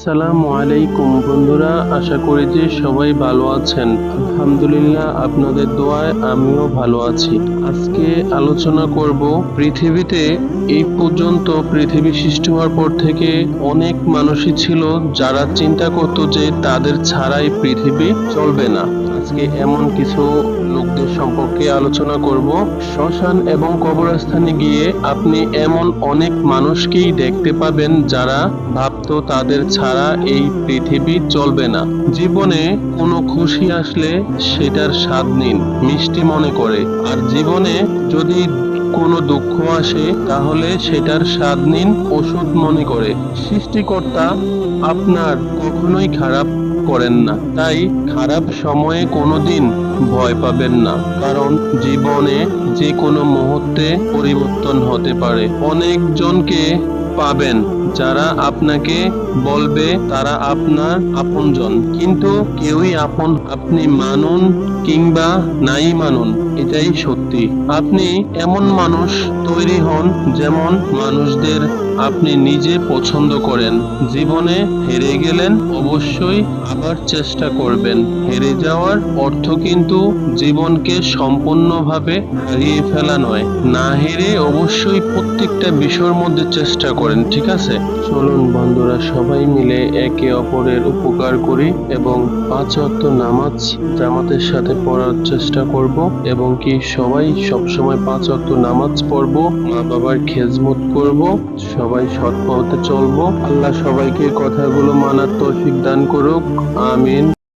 আসসালামু আলাইকুম বন্ধুরা, আশা করি যে সবাই ভালো আছেন। আলহামদুলিল্লাহ আপনাদের দোয়ায় আমিও ভালো আছি। আজকে আলোচনা করব, পৃথিবীতে এই পর্যন্ত পৃথিবী সৃষ্টি হওয়ার পর থেকে অনেক মানুষই ছিল যারা চিন্তা করত যে তাদের ছাড়াই পৃথিবী চলবে না। আজকে এমন কিছু লোকদের সম্পর্কে আলোচনা করব। শ্মশান এবং কবরস্থানে গিয়ে আপনি এমন অনেক মানুষকেই দেখতে পাবেন যারা ভাবতো তাদের ছাড়া এই পৃথিবী চলবে না। জীবনে কোনো খুশি আসলে সেটার স্বাদ নিন, মিষ্টি মনে করে। আর জীবনে যদি কোনো দুঃখ আসে, তাহলে সেটার স্বাদ নিন, ওষুধ মনে করে। সৃষ্টিকর্তা আপনার কখনোই খারাপ করেন না। তাই খারাপ সময়ে কোনোদিন ভয় পাবেন না। কারণ জীবনে যে কোনো মুহূর্তে পরিবর্তন হতে পারে। অনেকজনকে পাবেন যারা আপনাকে বলবে তারা আপনার আপনজন। কিন্তু কেউই আপন আপনি মানুন কিংবা নাই মানুন, এটাই সত্যি। আপনি এমন মানুষ তৈরি হন যেমন মানুষদের আপনি নিজে পছন্দ করেন। জীবনে হেরে গেলেন, অবশ্যই আবার চেষ্টা করবেন। হেরে যাওয়ার অর্থ কিন্তু জীবনকে সম্পূর্ণভাবে হারিয়ে ফেলা নয়। না হেরে অবশ্যই প্রত্যেকটা বিষয়ের মধ্যে চেষ্টা করেন, ঠিক আছে? চলুন বন্ধুরা সবাই মিলে একে অপরের উপকার করি এবং পাঁচ অর্থ নামাজ জামাতের সাথে পড়ার চেষ্টা করব এবং কি সবাই সবসময় পাঁচ অর্থ নামাজ পড়ব মা বাবার খেজমত করব, সবাই সৎ পথে চলবো। আল্লাহ সবাইকে কথাগুলো মানার তৌফিক দান করুক। আমিন।